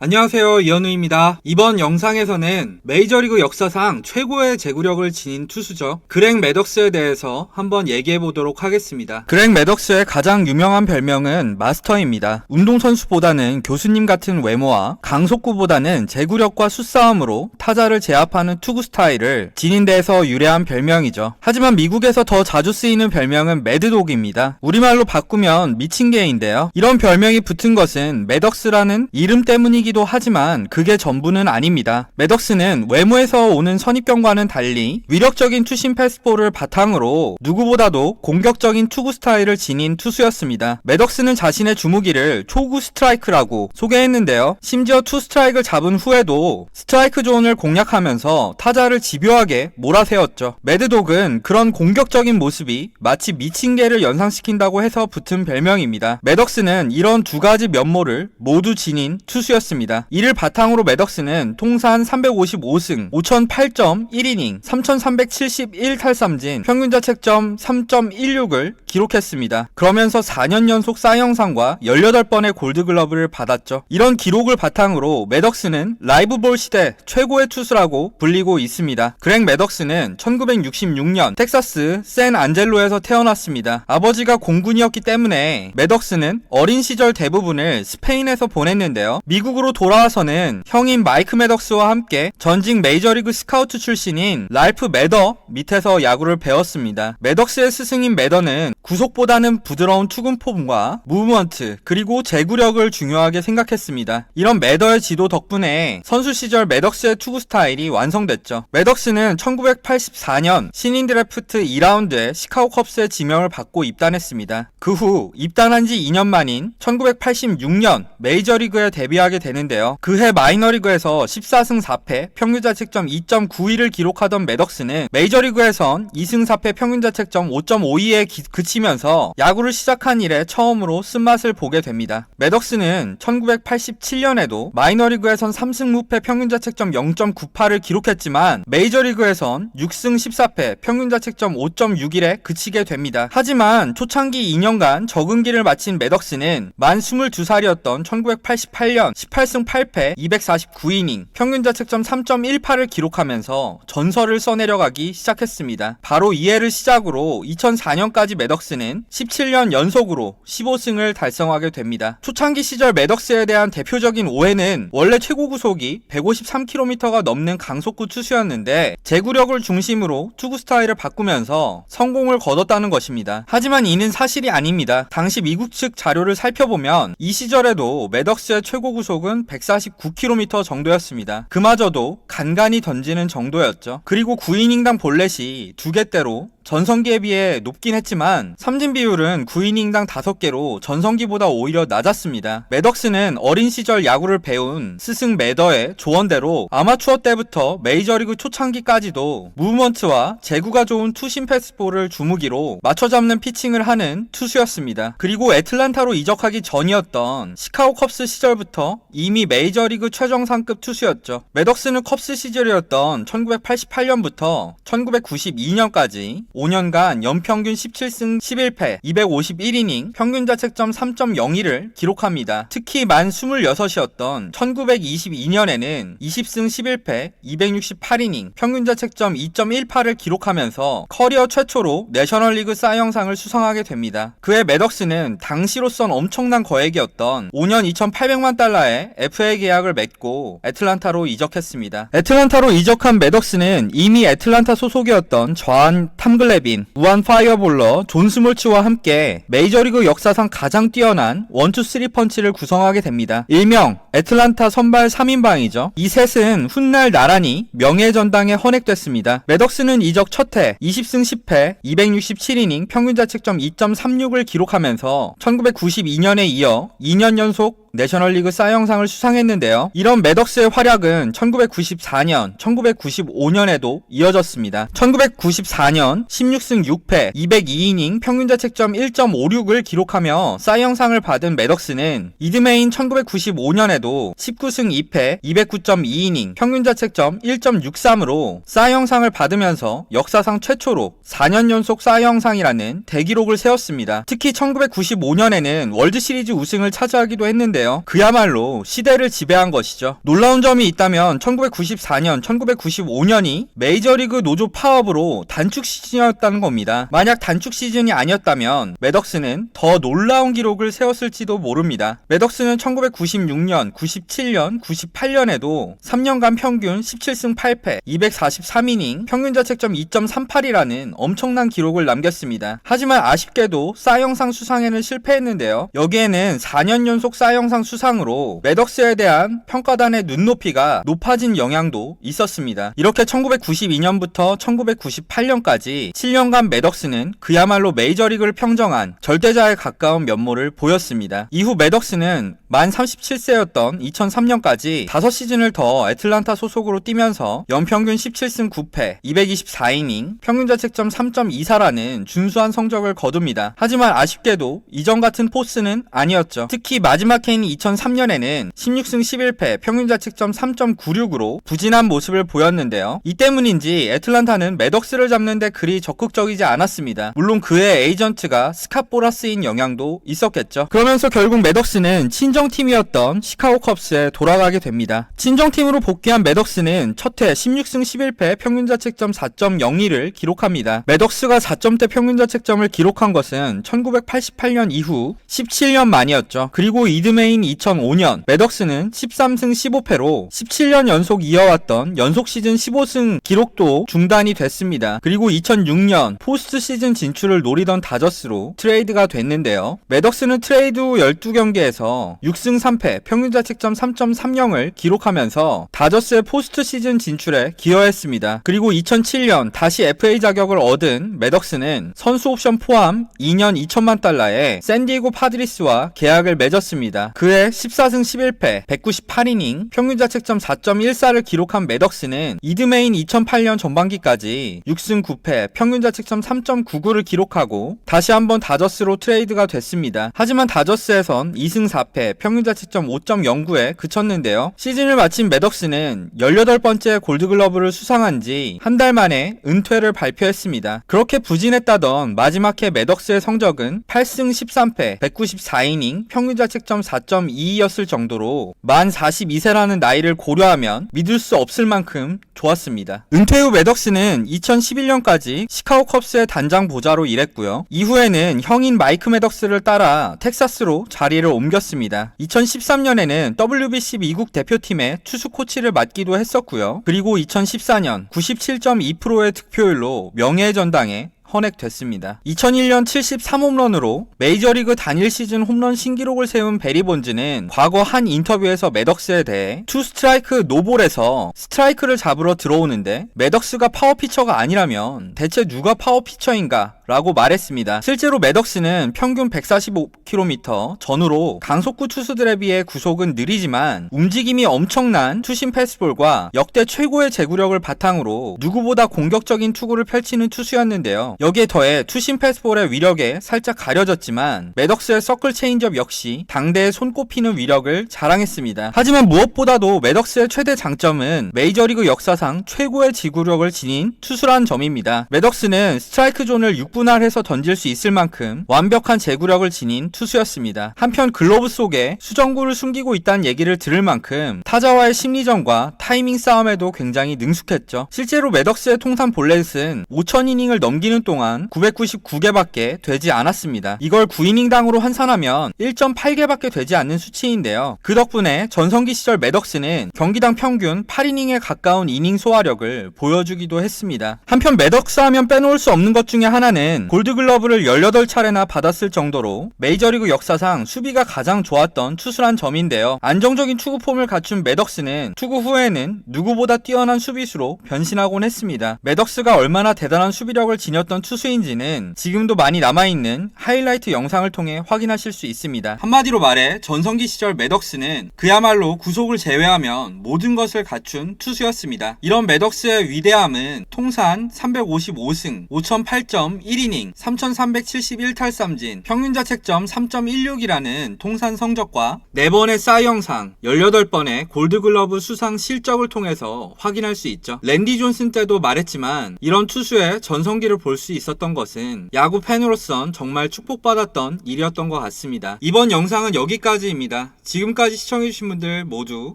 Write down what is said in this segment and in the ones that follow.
안녕하세요 이현우입니다. 이번 영상에서는 메이저리그 역사상 최고의 제구력을 지닌 투수죠. 그렉 매덕스에 대해서 한번 얘기해 보도록 하겠습니다. 그렉 매덕스의 가장 유명한 별명은 마스터입니다. 운동선수보다는 교수님 같은 외모와 강속구보다는 제구력과 수싸움으로 타자를 제압하는 투구 스타일을 지닌 데에서 유래한 별명이죠. 하지만 미국에서 더 자주 쓰이는 별명은 매드독입니다. 우리말로 바꾸면 미친 개인데요. 이런 별명이 붙은 것은 매덕스라는 이름 때문이기 도 하지만 그게 전부는 아닙니다. 매덕스는 외모에서 오는 선입견과는 달리 위력적인 투심 패스볼을 바탕으로 누구보다도 공격적인 투구 스타일을 지닌 투수였습니다. 매덕스는 자신의 주무기를 초구 스트라이크라고 소개했는데요. 심지어 투 스트라이크를 잡은 후에도 스트라이크 존을 공략하면서 타자를 집요하게 몰아세웠죠. 매드독은 그런 공격적인 모습이 마치 미친 개를 연상시킨다고 해서 붙은 별명입니다. 매덕스는 이런 두 가지 면모를 모두 지닌 투수였습니다. 이를 바탕으로 매덕스는 통산 355승, 5008.1이닝, 3371 탈삼진, 평균 자책점 3.16을 기록했습니다. 그러면서 4년 연속 싸이영상과 18번의 골드글러브를 받았죠. 이런 기록을 바탕으로 매덕스는 라이브볼 시대 최고의 투수라고 불리고 있습니다. 그렉 매덕스는 1966년 텍사스 샌 안젤로에서 태어났습니다. 아버지가 공군이었기 때문에 매덕스는 어린 시절 대부분을 스페인에서 보냈는데요. 미국으로 돌아와서는 형인 마이크 매덕스와 함께 전직 메이저리그 스카우트 출신인 랄프 매더 밑에서 야구를 배웠습니다. 매덕스의 스승인 매더는 구속보다는 부드러운 투gun 폼과 무브먼트 그리고 제구력을 중요하게 생각했습니다. 이런 매더의 지도 덕분에 선수 시절 매덕스의 투구 스타일이 완성됐죠. 매덕스는 1984년 신인 드래프트 2라운드에 시카고 컵스의 지명을 받고 입단했습니다. 그 후 입단한 지 2년 만인 1986년 메이저리그에 데뷔하게 되는 데요. 그해 마이너리그에서 14승 4패, 평균자책점 2.91을 기록하던 매덕스는 메이저리그에선 2승 4패 평균자책점 5.52에 그치면서 야구를 시작한 이래 처음으로 쓴맛을 보게 됩니다. 매덕스는 1987년에도 마이너리그에선 3승 무패 평균자책점 0.98을 기록했지만 메이저리그에선 6승 14패 평균자책점 5.61에 그치게 됩니다. 하지만 초창기 2년간 적응기를 마친 매덕스는 만 22살이었던 1988년 18승 8패 249이닝 평균 자책점 3.18을 기록하면서 전설을 써내려가기 시작했습니다. 바로 이 해를 시작으로 2004년까지 매덕스는 17년 연속으로 15승을 달성하게 됩니다. 초창기 시절 매덕스에 대한 대표적인 오해는 원래 최고 구속이 153km가 넘는 강속구 투수였는데 제구력을 중심으로 투구 스타일을 바꾸면서 성공을 거뒀다는 것입니다. 하지만 이는 사실이 아닙니다. 당시 미국 측 자료를 살펴보면 이 시절에도 매덕스의 최고 구속은 149km 정도였습니다. 그마저도 간간히 던지는 정도였죠. 그리고 9이닝당 볼넷이 두 개대로 전성기에 비해 높긴 했지만 삼진 비율은 9이닝당 5개로 전성기보다 오히려 낮았습니다. 매덕스는 어린 시절 야구를 배운 스승 매더의 조언대로 아마추어 때부터 메이저리그 초창기까지도 무브먼트와 제구가 좋은 투심 패스볼을 주무기로 맞춰 잡는 피칭을 하는 투수였습니다. 그리고 애틀란타로 이적하기 전이었던 시카고 컵스 시절부터 이미 메이저리그 최정상급 투수였죠. 매덕스는 컵스 시절이었던 1988년부터 1992년까지 5년간 연평균 17승 11패 251이닝 평균 자책점 3.01을 기록합니다. 특히 만 26이었던 1922년에는 20승 11패 268이닝 평균 자책점 2.18을 기록하면서 커리어 최초로 내셔널리그 싸이영상을 수상하게 됩니다. 그의 매덕스는 당시로선 엄청난 거액이었던 5년 2,800만 달러의 FA 계약을 맺고 애틀란타로 이적했습니다. 애틀란타로 이적한 매덕스는 이미 애틀란타 소속이었던 좌한 탐글레빈, 우한 파이어볼러, 존 스몰츠와 함께 메이저리그 역사상 가장 뛰어난 원투 쓰리 펀치를 구성하게 됩니다. 일명 애틀란타 선발 3인방이죠. 이 셋은 훗날 나란히 명예전당에 헌액됐습니다. 매덕스는 이적 첫해 20승 10패 267이닝 평균자책점 2.36을 기록하면서 1992년에 이어 2년 연속 내셔널리그 싸이영상을 수상했는데요. 이런 매덕스의 활약은 1994년, 1995년에도 이어졌습니다. 1994년 16승 6패 202이닝 평균자책점 1.56을 기록하며 싸이영상을 받은 매덕스는 이듬해인 1995년에도 19승 2패 209.2이닝 평균자책점 1.63으로 싸이영상을 받으면서 역사상 최초로 4년 연속 싸이영상이라는 대기록을 세웠습니다. 특히 1995년에는 월드시리즈 우승을 차지하기도 했는데요. 했는데요. 그야말로 시대를 지배한 것이죠. 놀라운 점이 있다면 1994년, 1995년이 메이저리그 노조 파업으로 단축 시즌이었다는 겁니다. 만약 단축 시즌이 아니었다면 매덕스는 더 놀라운 기록을 세웠을지도 모릅니다. 매덕스는 1996년, 97년, 98년에도 3년간 평균 17승 8패, 243이닝, 평균 자책점 2.38이라는 엄청난 기록을 남겼습니다. 하지만 아쉽게도 싸영상 수상에는 실패했는데요. 여기에는 4년 연속 싸영상 수상으로 매덕스에 대한 평가단의 눈높이가 높아진 영향도 있었습니다. 이렇게 1992년부터 1998년까지 7년간 매덕스는 그야말로 메이저리그를 평정한 절대자에 가까운 면모를 보였습니다. 이후 매덕스는 만 37세였던 2003년까지 5시즌을 더 애틀란타 소속으로 뛰면서 연평균 17승 9패, 224이닝, 평균 자책점 3.24라는 준수한 성적을 거둡니다. 하지만 아쉽게도 이전 같은 포스는 아니었죠. 특히 마지막 해인 2003년에는 16승 11패, 평균 자책점 3.96으로 부진한 모습을 보였는데요. 이 때문인지 애틀란타는 매덕스를 잡는데 그리 적극적이지 않았습니다. 물론 그의 에이전트가 스카보라스인 영향도 있었겠죠. 그러면서 결국 매덕스는 친정팀이었던 시카고 컵스에 돌아가게 됩니다. 친정팀으로 복귀한 매덕스는 첫해 16승 11패 평균 자책점 4.02를 기록합니다. 매덕스가 4점대 평균 자책점을 기록한 것은 1988년 이후 17년 만이었죠. 그리고 이듬해 인 2005년 매덕스는 13승 15패로 17년 연속 이어왔던 연속 시즌 15승 기록도 중단이 됐습니다. 그리고 2006년 포스트 시즌 진출을 노리던 다저스로 트레이드가 됐는데요. 매덕스는 트레이드 후 12경기에서 6승 3패 평균 자책점 3.30을 기록하면서 다저스의 포스트 시즌 진출에 기여했습니다. 그리고 2007년 다시 FA 자격을 얻은 매덕스는 선수 옵션 포함 2년 2천만 달러에 샌디에고 파드리스와 계약을 맺었습니다. 그해 14승 11패 198이닝 평균 자책점 4.14를 기록한 매덕스는 이듬해인 2008년 전반기까지 6승 9패 평균 자책점 3.99를 기록하고 다시 한번 다저스로 트레이드가 됐습니다. 하지만 다저스에선 2승 4패 평균 자책점 5.09에 그쳤는데요. 시즌을 마친 매덕스는 18번째 골드글러브를 수상한 지 한 달 만에 은퇴를 발표했습니다. 그렇게 부진했다던 마지막 해 매덕스의 성적은 8승 13패 194이닝 평균 자책점 4.22였을 정도로 만 42세라는 나이를 고려하면 믿을 수 없을 만큼 좋았습니다. 은퇴 후 매덕스는 2011년까지 시카고 컵스의 단장 보좌로 일했고요. 이후에는 형인 마이크 매덕스를 따라 텍사스로 자리를 옮겼습니다. 2013년에는 WBC 미국 대표팀의 투수 코치를 맡기도 했었고요. 그리고 2014년 97.2%의 득표율로 명예의 전당에 헌액됐습니다. 2001년 73홈런으로 메이저리그 단일 시즌 홈런 신기록을 세운 베리 본즈는 과거 한 인터뷰에서 매덕스에 대해 투 스트라이크 노볼에서 스트라이크를 잡으러 들어오는데 매덕스가 파워 피처가 아니라면 대체 누가 파워 피처인가? 라고 말했습니다. 실제로 매덕스는 평균 145km 전후로 강속구 투수들에 비해 구속은 느리지만 움직임이 엄청난 투심 패스볼과 역대 최고의 제구력을 바탕으로 누구보다 공격적인 투구를 펼치는 투수였는데요. 여기에 더해 투심 패스볼의 위력에 살짝 가려졌지만 매덕스의 서클 체인지업 역시 당대에 손꼽히는 위력을 자랑했습니다. 하지만 무엇보다도 매덕스의 최대 장점은 메이저리그 역사상 최고의 지구력을 지닌 투수란 점입니다. 매덕스는 스트라이크 존을 6 분할해서 던질 수 있을 만큼 완벽한 제구력을 지닌 투수였습니다. 한편 글로브 속에 수정구를 숨기고 있다는 얘기를 들을 만큼 타자와의 심리전과 타이밍 싸움에도 굉장히 능숙했죠. 실제로 매덕스의 통산 볼넷은 5,000이닝을 넘기는 동안 999개밖에 되지 않았습니다. 이걸 9이닝당으로 환산하면 1.8개밖에 되지 않는 수치인데요. 그 덕분에 전성기 시절 매덕스는 경기당 평균 8이닝에 가까운 이닝 소화력을 보여주기도 했습니다. 한편 매덕스 하면 빼놓을 수 없는 것 중에 하나는 골드글러브를 18차례나 받았을 정도로 메이저리그 역사상 수비가 가장 좋았던 투수란 점인데요. 안정적인 투구 폼을 갖춘 매덕스는 투구 후에는 누구보다 뛰어난 수비수로 변신하곤 했습니다. 매덕스가 얼마나 대단한 수비력을 지녔던 투수인지는 지금도 많이 남아있는 하이라이트 영상을 통해 확인하실 수 있습니다. 한마디로 말해 전성기 시절 매덕스는 그야말로 구속을 제외하면 모든 것을 갖춘 투수였습니다. 이런 매덕스의 위대함은 통산 355승 5008.1 1이닝 3371탈삼진 평균 자책점 3.16이라는 통산 성적과 4번의 싸이영상 18번의 골드글러브 수상 실적을 통해서 확인할 수 있죠. 랜디 존슨 때도 말했지만 이런 투수의 전성기를 볼 수 있었던 것은 야구 팬으로선 정말 축복받았던 일이었던 것 같습니다. 이번 영상은 여기까지입니다. 지금까지 시청해주신 분들 모두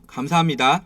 감사합니다.